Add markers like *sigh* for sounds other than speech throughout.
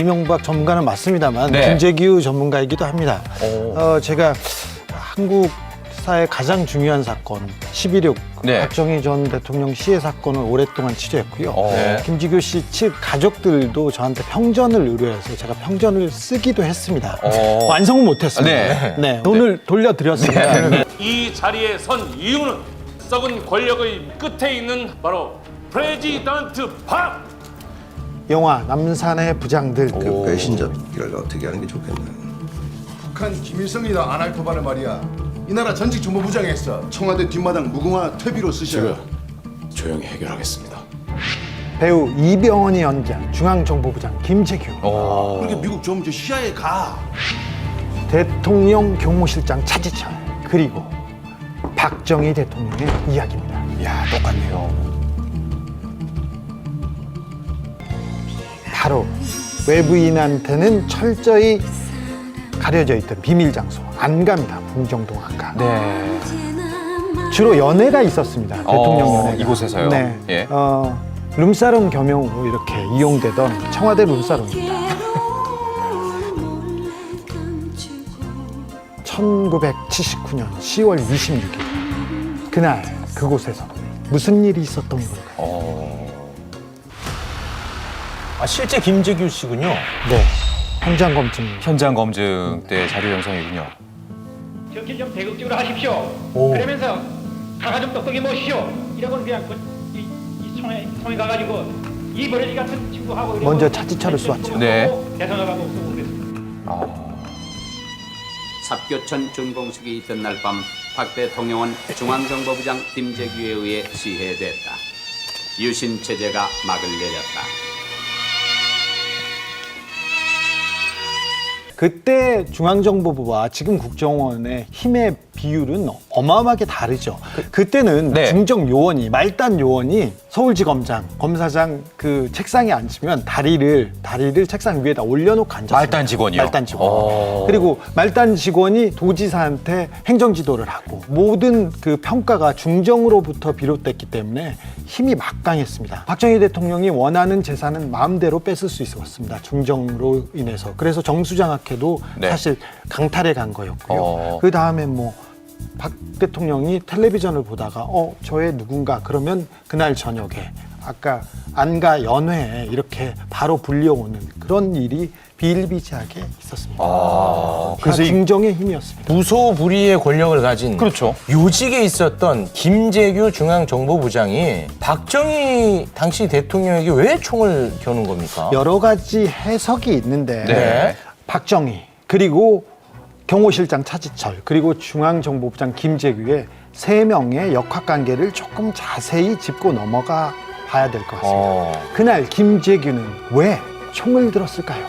이명박 전문가는 맞습니다만 네. 김재규 전문가이기도 합니다. 오. 어, 제가 한국 사의 가장 중요한 사건 11.6 네. 박정희 전 대통령 시해 사건을 오랫동안 취재했고요. 어. 네. 김지규 씨 측 가족들도 저한테 평전을 의뢰해서 제가 평전을 쓰기도 했습니다. 어. *laughs* 완성은 못했습니다. 네. 네. 돈을 돌려드렸습니다. 네. 이 자리에 선 이유는 썩은 권력의 끝에 있는 바로 프레지던트 박 영화 남산의 부장들 오. 그 배신자를 어떻게 하는 게 좋겠나? 북한 김일성이다 아날토바는 말이야 이 나라 전직 정보부장이 했어 청와대 뒷마당 무궁화 퇴비로 쓰셔 조용히 해결하겠습니다. 배우 이병헌이 연기한 중앙정보부장 김재규 어. 그렇게 미국 좀저 시야에 가 대통령 경호실장 차지철 그리고 박정희 대통령의 이야기입니다. 야, 똑같네요. 바로 외부인한테는 철저히 가려져 있던 비밀 장소 안 갑니다. 궁정동 안 가. 네. 주로 연애가 있었습니다. 대통령 어, 연애가. 이곳에서요? 네. 예. 어, 룸사롱 겸용으로 이렇게 이용되던 청와대 룸사롱입니다. 1979년 10월 26일 그날 그곳에서 무슨 일이 있었던 걸까 아 실제 김재규 씨군요. 네. 현장 검증 현장 검증 때 자료 영상이군요. 정신 좀 대극적으로 하십시오. 그러면서 가가 좀 똑똑히 모시오. 이러고는 그냥 그, 이, 이 총에 총에 가가지고 이 버러지 같은 친구하고 먼저 차지철을 쏘았죠. 네. 대선하고 쏘고 그랬습니다. 삽교천 준공식이 있던 날 밤 박 대통령은 중앙정보부장 김재규에 의해 시해됐다. 유신 체제가 막을 내렸다. 그때 중앙정보부와 지금 국정원의 힘의 비율은 어마어마하게 다르죠. 그, 때는 네. 중정 요원이 말단 요원이 서울지검장 검사장 그 책상에 앉으면 다리를 다리를 책상 위에다 올려놓고 앉았어요. 말단 직원이요? 말단 직원. 어. 그리고 말단 직원이 도지사한테 행정 지도를 하고 모든 그 평가가 중정으로부터 비롯됐기 때문에 힘이 막강했습니다. 박정희 대통령이 원하는 재산은 마음대로 뺏을 수 있었습니다. 중정으로 인해서. 그래서 정수장학회도 네. 사실 강탈해 간 거였고요. 어. 그 다음에 뭐 박 대통령이 텔레비전을 보다가 어 저의 누군가 그러면 그날 저녁에 아까 안가 연회에 이렇게 바로 불려오는 그런 일이 비일비재하게 있었습니다. 아. 그래서 중정의 힘이었습니다. 무소불위의 권력을 가진 그렇죠. 요직에 있었던 김재규 중앙정보부장이 박정희 당시 대통령에게 왜 총을 겨눈 겁니까? 여러 가지 해석이 있는데 네. 박정희 그리고 경호실장 차지철 그리고 중앙정보부장 김재규의 세 명의 역학 관계를 조금 자세히 짚고 넘어가 봐야 될 것 같습니다. 어. 그날 김재규는 왜 총을 들었을까요?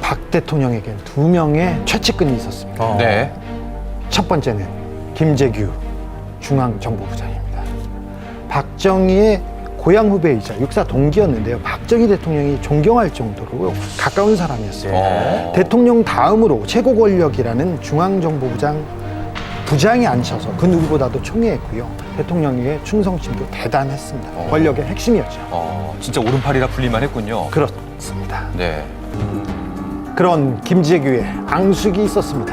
박 대통령에겐 두 명의 최측근이 있었습니다. 어. 네. 첫 번째는 김재규 중앙정보부장입니다. 박정희의 고향 후배이자 육사 동기였는데요. 박정희 대통령이 존경할 정도로 가까운 사람이었어요. 어. 대통령 다음으로 최고 권력이라는 중앙정보부장 부장에 앉혀서 그 누구보다도 총애했고요. 대통령에게 충성심도 대단했습니다. 권력의 핵심이었죠. 어, 진짜 오른팔이라 불릴만 했군요. 그렇습니다. 네. 그런 김재규의 앙숙이 있었습니다.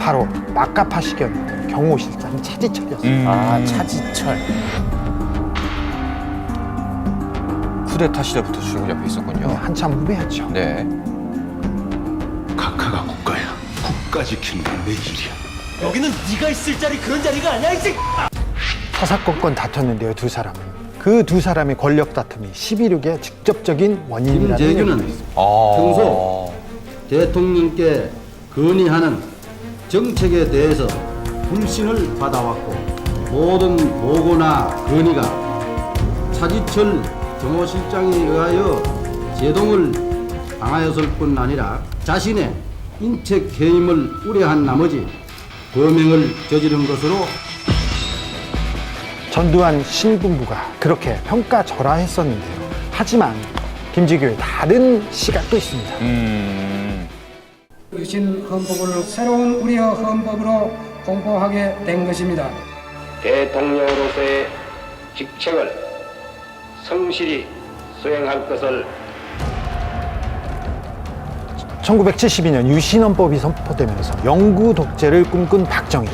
바로 막가파시견 경호실장 차지철이었습니다. 음. 아 차지철. 쿠데타 시절부터 쭉 옆에 있었군요. 한참 후배였죠. 네. 각하가 국가야 국가 지키는 게 내 일이야 사사건건 다퉜는데요, 두 사람은. 그 두 사람의 권력 다툼이 11.6의 직접적인 원인이라는 김재규는 얘기도 있습니다. 어. 평소 대통령께 건의하는 정책에 대해서 불신을 받아왔고 모든 보고나 건의가 차지철 정호실장에 의하여 제동을 당하였을 뿐 아니라 자신의 인책 해임을 우려한 나머지 범행을 저지른 것으로 전두환 신군부가 그렇게 평가절하했었는데요. 하지만 김재규의 다른 시각도 있습니다. 음. 유신 헌법을 새로운 우리의 헌법으로 공포하게 된 것입니다. 대통령으로서의 직책을 성실히 수행할 것을 1972년 유신헌법이 선포되면서 영구 독재를 꿈꾼 박정희.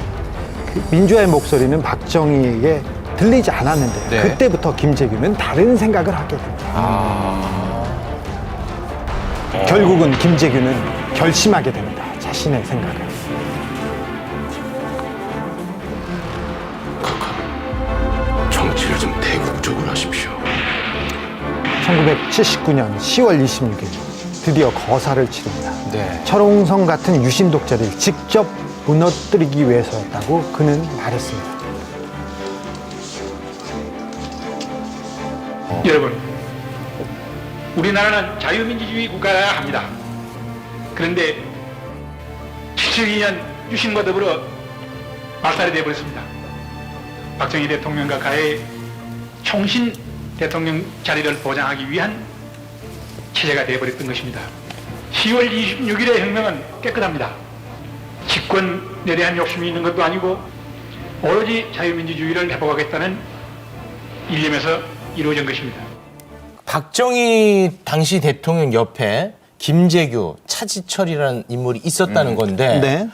그 민주화의 목소리는 박정희에게 들리지 않았는데 네. 그때부터 김재규는 다른 생각을 하게 됩니다. 결국은 김재규는 결심하게 됩니다. 자신의 생각을. 정치를 좀 대국적으로 하십시오. 1979년 10월 26일 드디어 거사를 치릅니다. 네. 철옹성 같은 유신 독재를 직접 무너뜨리기 위해서였다고 그는 말했습니다. 여러분, 우리나라는 자유민주주의 국가여야 합니다. 그런데 72년 유신과 더불어 말살이 되어버렸습니다. 박정희 대통령과 가해 총신 대통령 자리를 보장하기 위한 체제가 되어버렸던 것입니다. 10월 26일의 혁명은 깨끗합니다. 집권에 대한 욕심이 있는 것도 아니고 오로지 자유민주주의를 회복하겠다는 일념에서 이루어진 것입니다. 박정희 당시 대통령 옆에 김재규, 차지철이라는 인물이 있었다는 건데 네.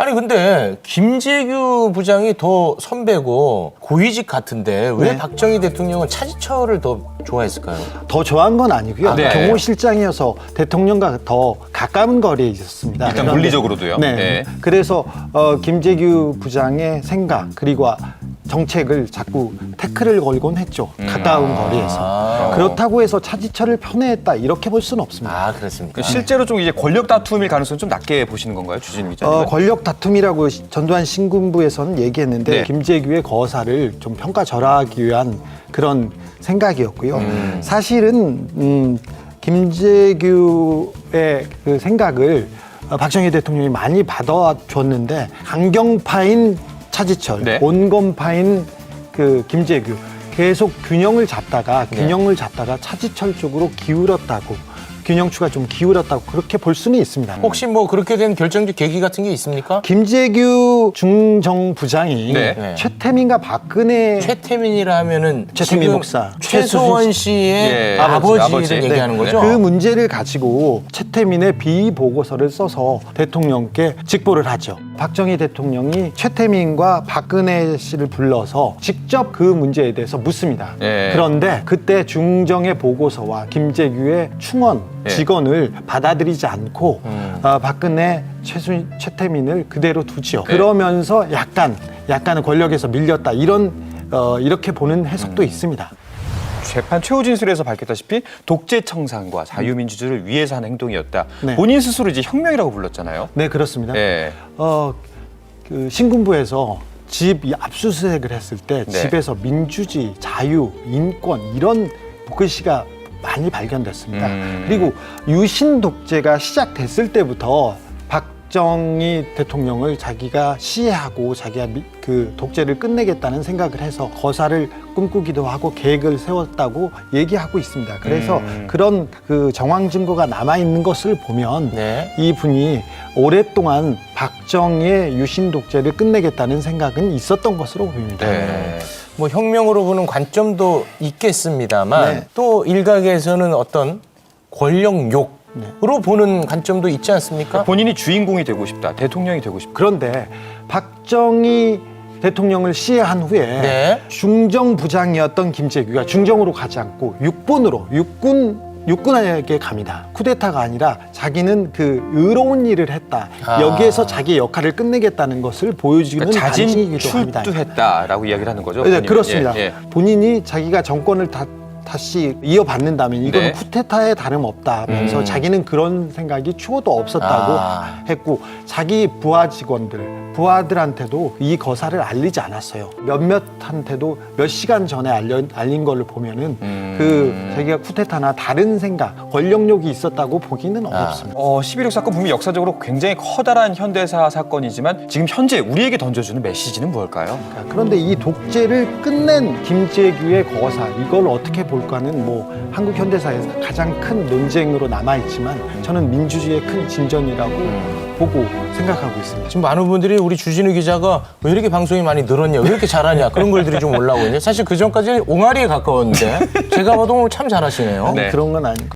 아니 근데 김재규 부장이 더 선배고 고위직 같은데 왜 네. 박정희 대통령은 차지철을 더 좋아했을까요? 더 좋아한 건 아니고요. 네. 경호실장이어서 대통령과 더 가까운 거리에 있었습니다. 일단 물리적으로도요. 네. 네. 그래서 어, 김재규 부장의 생각 그리고 정책을 자꾸 태클을 걸곤 했죠. 가까운 거리에서. 아. 그렇다고 해서 차지철을 편애했다 이렇게 볼 수는 없습니다. 아 그렇습니까? 그 실제로 좀 이제 권력 다툼일 가능성이 좀 낮게 보시는 건가요, 주진 기자님? 어, 권력 다툼이라고 시- 전두환 신군부에서는 얘기했는데 네. 김재규의 거사를 좀 평가절하하기 위한 그런 생각이었고요. 사실은 음, 김재규의 그 생각을 어, 박정희 대통령이 많이 받아줬는데 강경파인 차지철, 네. 온건파인 그 김재규 계속 균형을 잡다가 네. 균형을 잡다가 차지철 쪽으로 기울었다고 균형추가 좀 기울었다고 그렇게 볼 수는 있습니다. 혹시 뭐 그렇게 된 결정적 계기 같은 게 있습니까? 김재규 중정부장이 네. 네. 최태민과 박근혜 최태민이라 하면은 최태민 지금 목사. 최소원 씨의 예, 아버지를 아버지. 얘기하는 네. 거죠. 그 문제를 가지고 최 태민의 비보고서를 써서 대통령께 직보를 하죠. 박정희 대통령이 최태민과 박근혜 씨를 불러서 직접 그 문제에 대해서 묻습니다. 예. 그런데 그때 중정의 보고서와 김재규의 충원 예. 직언을 받아들이지 않고 음. 어, 박근혜 최수, 최태민을 그대로 두지요. 네. 그러면서 약간 약간은 권력에서 밀렸다 이런 어, 이렇게 보는 해석도 있습니다. 재판 최후 진술에서 밝혔다시피 독재 청산과 자유민주주의를 위해서 하는 행동이었다. 네. 본인 스스로 이제 혁명이라고 불렀잖아요. 네 그렇습니다. 예. 어, 그 신군부에서 집이 압수수색을 했을 때 네. 집에서 민주주의, 자유, 인권 이런 글씨가 많이 발견됐습니다. 음. 그리고 유신 독재가 시작됐을 때부터 박정희 대통령을 자기가 시해하고 자기가 미- 그 독재를 끝내겠다는 생각을 해서 거사를 꿈꾸기도 하고 계획을 세웠다고 얘기하고 있습니다. 그래서 음. 그런 그 정황 증거가 남아 있는 것을 보면 네. 이분이 오랫동안 박정희의 유신 독재를 끝내겠다는 생각은 있었던 것으로 보입니다. 네. 뭐 혁명으로 보는 관점도 있겠습니다만 네. 또 일각에서는 어떤 권력욕으 로 네. 보는 관점도 있지 않습니까? 본인이 주인공이 되고 싶다, 대통령이 되고 싶다. 그런데 박정희 대통령을 시해한 후에 네. 중정 부장이었던 김재규가 중정으로 가지 않고 육군으로 육군 육군에게 갑니다. 쿠데타가 아니라 자기는 그 의로운 일을 했다. 아. 여기에서 자기의 역할을 끝내겠다는 것을 보여주는 그러니까 자진 반증이기도 합니다. 출두했다라고 이야기를 하는 거죠. 네, 본인은. 그렇습니다. 예, 예. 본인이 자기가 정권을 다, 다시 이어받는다면 이거는 네. 쿠데타에 다름없다 하면서 음. 자기는 그런 생각이 추호도 없었다고 아. 했고 자기 부하 직원들 부하들한테도 이 거사를 알리지 않았어요. 몇몇한테도 몇 시간 전에 알려, 알린 걸로 보면은 음. 그 자기가 쿠데타나 다른 생각 권력욕이 있었다고 보기는 어렵습니다. 어, 11.6 사건 분명 역사적으로 굉장히 커다란 현대사 사건이지만 지금 현재 우리에게 던져주는 메시지는 무엇일까요? 그런데 이 독재를 끝낸 김재규의 거사 이걸 어떻게 볼까는 뭐 한국 현대사에서 가장 큰 논쟁으로 남아 있지만 저는 민주주의의 큰 진전이라고 보고 생각하고 있습니다. 지금 많은 분들이 우리 주진우 기자가 왜 이렇게 방송이 많이 늘었냐, 왜 이렇게 잘하냐 그런 글들이 좀 올라오고 있는데 사실 그 전까지 는 옹알이에 가까웠는데 제가 봐도 오늘 참 잘하시네요. 네. 그런 건 아니고.